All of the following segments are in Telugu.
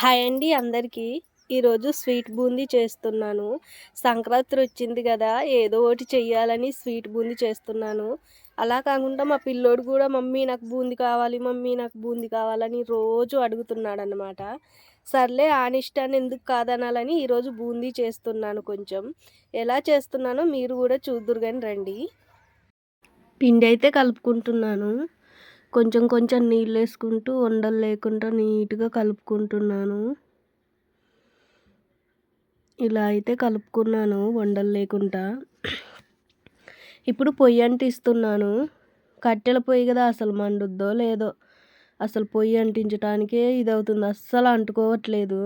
హాయ్ అండి అందరికీ. ఈరోజు స్వీట్ బూందీ చేస్తున్నాను. సంక్రాంతి వచ్చింది కదా ఏదో ఒకటి చెయ్యాలని స్వీట్ బూందీ చేస్తున్నాను. అలా కాకుండా మా పిల్లోడు కూడా మమ్మీ నాకు బూందీ కావాలి మమ్మీ నాకు బూందీ కావాలని రోజు అడుగుతున్నాడు అనమాట సర్లే ఆనిష్టాన్ని ఎందుకు కాదనాలని ఈరోజు బూందీ చేస్తున్నాను కొంచెం. ఎలా చేస్తున్నానో మీరు కూడా చూద్దురు కానీ రండి. పిండి అయితే కలుపుకుంటున్నాను. కొంచెం కొంచెం నీళ్ళు వేసుకుంటూ ఉండలు లేకుండా నీట్గా కలుపుకుంటున్నాను. ఇలా అయితే కలుపుకున్నాను వండలు లేకుండా. ఇప్పుడు పొయ్యి అంటిస్తున్నాను. కట్టెల పొయ్యి కదా అసలు మండుద్దో లేదో. అసలు పొయ్యి అంటించడానికే ఇది అవుతుంది అస్సలు అంటుకోవట్లేదు.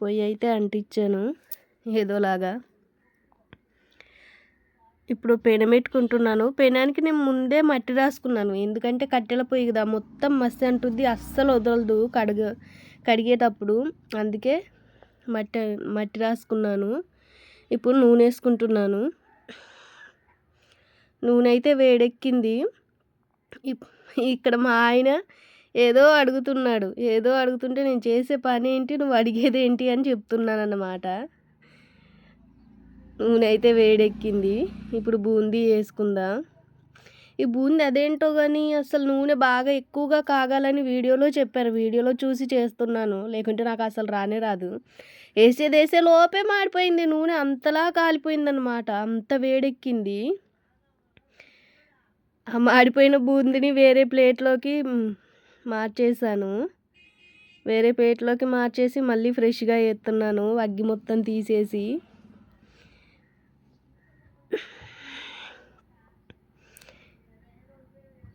పొయ్యి అయితే అంటించాను. ఏదోలాగా. ఇప్పుడు పెనం పెట్టుకుంటున్నాను పెనానికి నేను ముందే మట్టి రాసుకున్నాను. ఎందుకంటే కట్టెల పొయ్యి కదా మొత్తం మసి అంటుంది అస్సలు వదలదు కడుగ కడిగేటప్పుడు. అందుకే మట్టి మట్టి రాసుకున్నాను. ఇప్పుడు నూనె వేసుకుంటున్నాను. నూనె అయితే వేడెక్కింది. ఇక్కడ మా ఆయన ఏదో అడుగుతున్నాడు. ఏదో అడుగుతుంటే నేను చేసే పని ఏంటి? నువ్వు అడిగేది ఏంటి అని చెప్తున్నాను అన్నమాట నూనె అయితే వేడెక్కింది. ఇప్పుడు బూందీ వేసుకుందా. ఈ బూందీ అదేంటో కానీ అసలు నూనె బాగా ఎక్కువగా కాగాలని వీడియోలో చెప్పారు. వీడియోలో చూసి చేస్తున్నాను. లేకుంటే నాకు అసలు రానే రాదు. వేసేదేసే లోపే మాడిపోయింది. నూనె అంతలా కాలిపోయిందనమాట అంత వేడెక్కింది. ఆ మాడిపోయిన బూందిని వేరే ప్లేట్లోకి మార్చేసాను వేరే ప్లేట్లోకి మార్చేసి మళ్ళీ ఫ్రెష్గా వేస్తున్నాను. అగ్గి మొత్తం తీసేసి.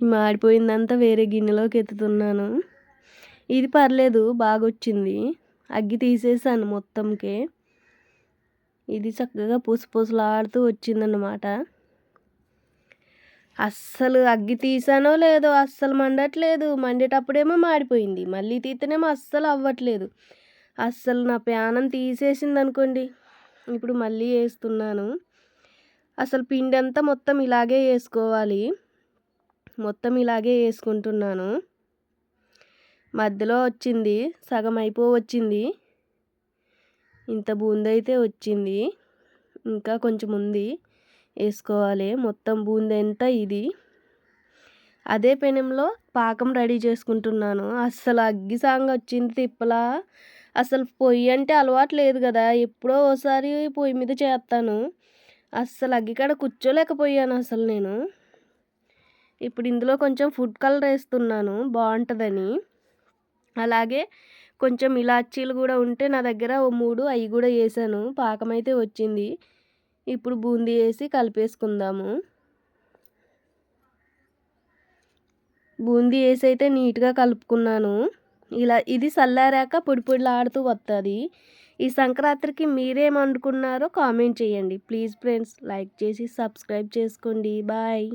మాడిపోయిందంతా వేరే గిన్నెలోకి ఎత్తుతున్నాను. ఇది పర్లేదు బాగా వచ్చింది అగ్గి తీసేసాను మొత్తంకే. ఇది చక్కగా పుసు పుసులాడుతూ వచ్చిందన్నమాట. అస్సలు అగ్గి తీసానో లేదో అస్సలు మండట్లేదు. మండేటప్పుడేమో మాడిపోయింది. మళ్ళీ తీతేనేమో అస్సలు అవ్వట్లేదు. అస్సలు నా ప్యానం తీసేసింది అనుకోండి ఇప్పుడు మళ్ళీ వేస్తున్నాను. అసలు పిండి అంతా మొత్తం ఇలాగే వేసుకోవాలి. మొత్తం ఇలాగే వేసుకుంటున్నాను. మధ్యలో వచ్చింది సగం అయిపో వచ్చింది. ఇంత బూందైతే వచ్చింది. ఇంకా కొంచెం ఉంది వేసుకోవాలి. మొత్తం బూందీ ఇది? అదే పెనంలో పాకం రెడీ చేసుకుంటున్నాను. అస్సలు అగ్గిసాంగ్ వచ్చింది తిప్పలా. అసలు పొయ్యి అంటే అలవాటు లేదు కదా. ఎప్పుడో ఒకసారి పొయ్యి మీద చేస్తాను. అస్సలు అగ్గికాడ కూర్చోలేకపోయాను అసలు నేను. ఇప్పుడు ఇందులో కొంచెం ఫుడ్ కలర్ వేస్తున్నాను బాగుంటుందని. అలాగే కొంచెం ఇలాచీలు కూడా ఉంటే నా దగ్గర ఓ మూడు అవి కూడా వేసాను. పాకం అయితే వచ్చింది. ఇప్పుడు బూందీ వేసి కలిపేసుకుందాము. బూందీ వేసి అయితే నీట్గా కలుపుకున్నాను. ఇలా ఇది చల్లారాక పొడి పొడిలాడుతూ వస్తుంది ఈ సంక్రాంతికి మీరేం వండుకున్నారో కామెంట్ చేయండి. ప్లీజ్ ఫ్రెండ్స్ లైక్ చేసి సబ్స్క్రైబ్ చేసుకోండి. బాయ్.